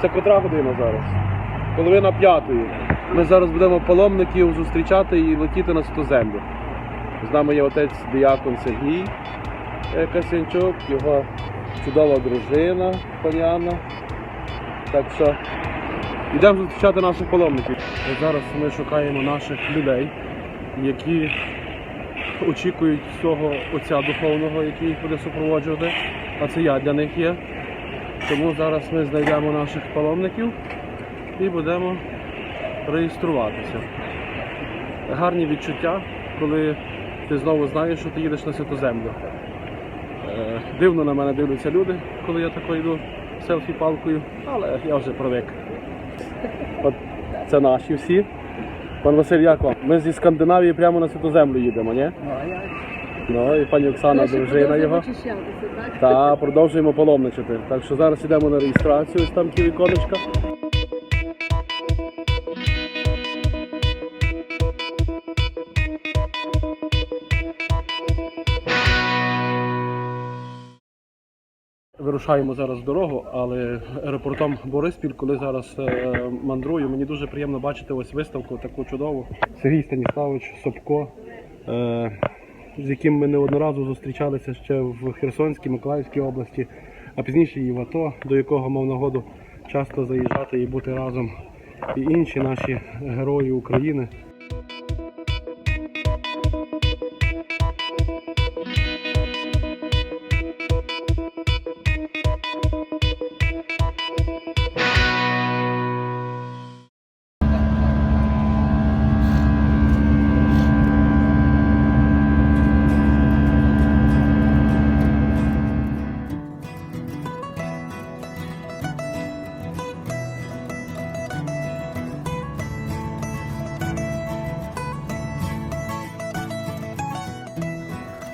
Це котра година зараз? Половина п'ятої. Ми зараз будемо паломників зустрічати і летіти на святу землю. З нами є отець Діакон Сергій е, Касянчук, його чудова дружина пані Так що йдемо зустрічати наших паломників. Зараз ми шукаємо наших людей, які очікують цього отця духовного, який їх буде супроводжувати. А це я для них є. Тому зараз ми знайдемо наших паломників і будемо реєструватися. Гарні відчуття, коли ти знову знаєш, що ти їдеш на святу землю. Е, Дивно на мене дивляться люди, коли я тако йду селфі-палкою, але я вже привик. От це наші всі. Пан Василь, як вам? Ми зі Скандинавії прямо на святу землю їдемо, ні? Ну, і пані Оксана, дружина його. Та продовжуємо паломничати. Так що зараз йдемо на реєстрацію, ось там ті віконечка. Вирушаємо зараз в дорогу, але аеропортом Бориспіль, коли зараз е, мандрую, мені дуже приємно бачити ось виставку таку чудову. Сергій Станіславович Собко, е, з яким ми неодноразово зустрічалися ще в Херсонській, Миколаївській області, а пізніше і в АТО, до якого мав нагоду часто заїжджати і бути разом. І інші наші герої України.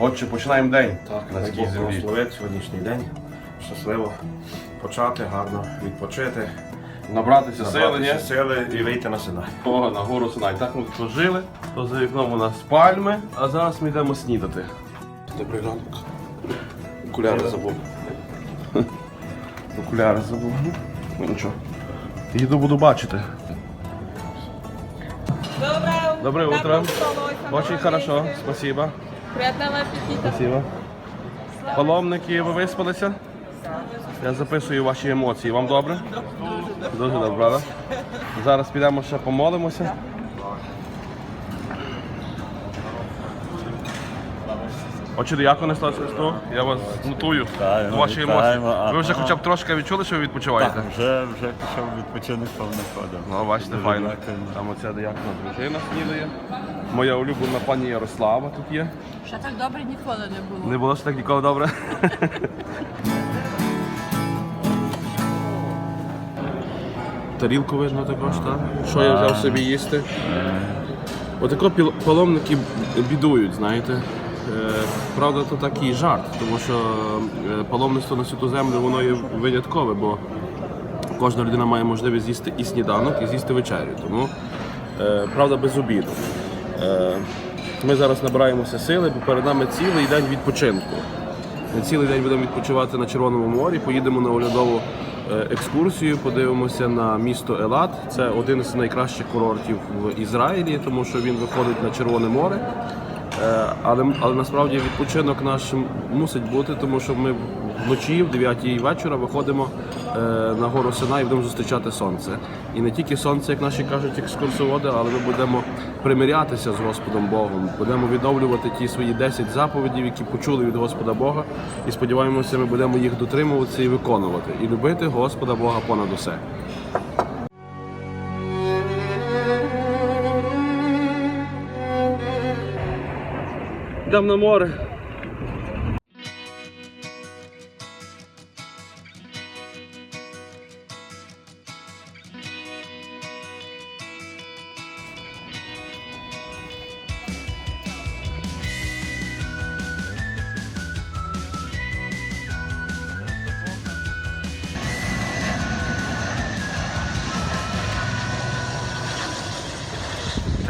Отче, починаємо день Так, на такій землі. благословен сьогоднішній день. Щасливо почати, гарно відпочити, Набратися сили, сили і вийти на Синай. О, на гору Синай. Так ми тут жили, то за вікном у нас пальми, а зараз ми йдемо снідати. Добрий ранок. Окуляри забув. Окуляри забув. Ну нічого. Їду буду бачити. Доброе, утро. Очень хорошо, спасибо. Приятного аппетита. Спасибо. Паломники, ви виспалися? Я записую ваші емоції. Вам добре? Дуже добре, правда? Зараз підемо ще помолимося. Отче дияконе Слава Христу, я вас нотую Вітаємо, ваші емоції. Ви вже хоча б трошки відчули, що ви відпочиваєте? Так, вже, вже пішов відпочинок повним ходом. Ну, бачите, Дуже файно. дякуємо. Там оця диякона дружина снідає. Моя улюблена пані Ярослава тут є. Ще так добре ніколи не було. Не було ж так ніколи добре. Тарілку видно також, так? Що я взяв собі їсти? Отако паломники бідують, знаєте. Е, Правда, то такий жарт, тому що е, паломництво на святу землю воно є виняткове, бо кожна людина має можливість з'їсти і сніданок, і з'їсти вечерю. Тому, е, правда, без обіду. Е, Ми зараз набираємося сили, бо перед нами цілий день відпочинку. Ми цілий день будемо відпочивати на Червоному морі, поїдемо на оглядову е, екскурсію, подивимося на місто Елат. Це один з найкращих курортів в Ізраїлі, тому що він виходить на Червоне море. Е, Але, але насправді відпочинок наш мусить бути, тому що ми вночі, в 9 вечора, виходимо е, на гору Синай і будемо зустрічати сонце. І не тільки сонце, як наші кажуть, екскурсоводи, але ми будемо примирятися з Господом Богом, будемо відновлювати ті свої 10 заповідів, які почули від Господа Бога. І сподіваємося, ми будемо їх дотримуватися і виконувати, і любити Господа Бога понад усе. Йдемо на море.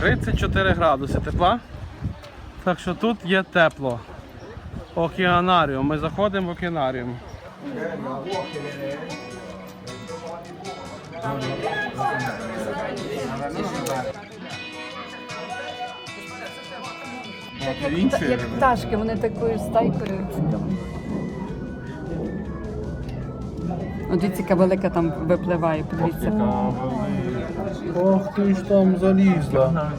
Тридцять чотири градуси тепла. Так що тут є тепло. Океанаріум. Ми заходимо в океанаріум. Як пташки, вони такою стайкою. О, дивіться, яка велика там випливає, подивіться. Ох ти ж там залізла.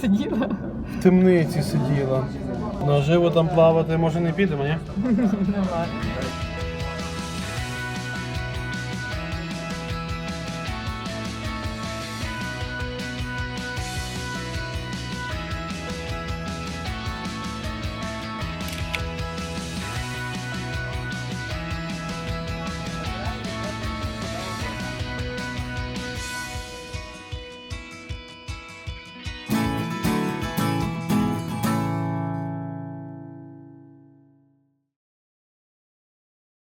Сиділа. В темниці сиділа. Наживо там плавати може не підемо, ні? Давай.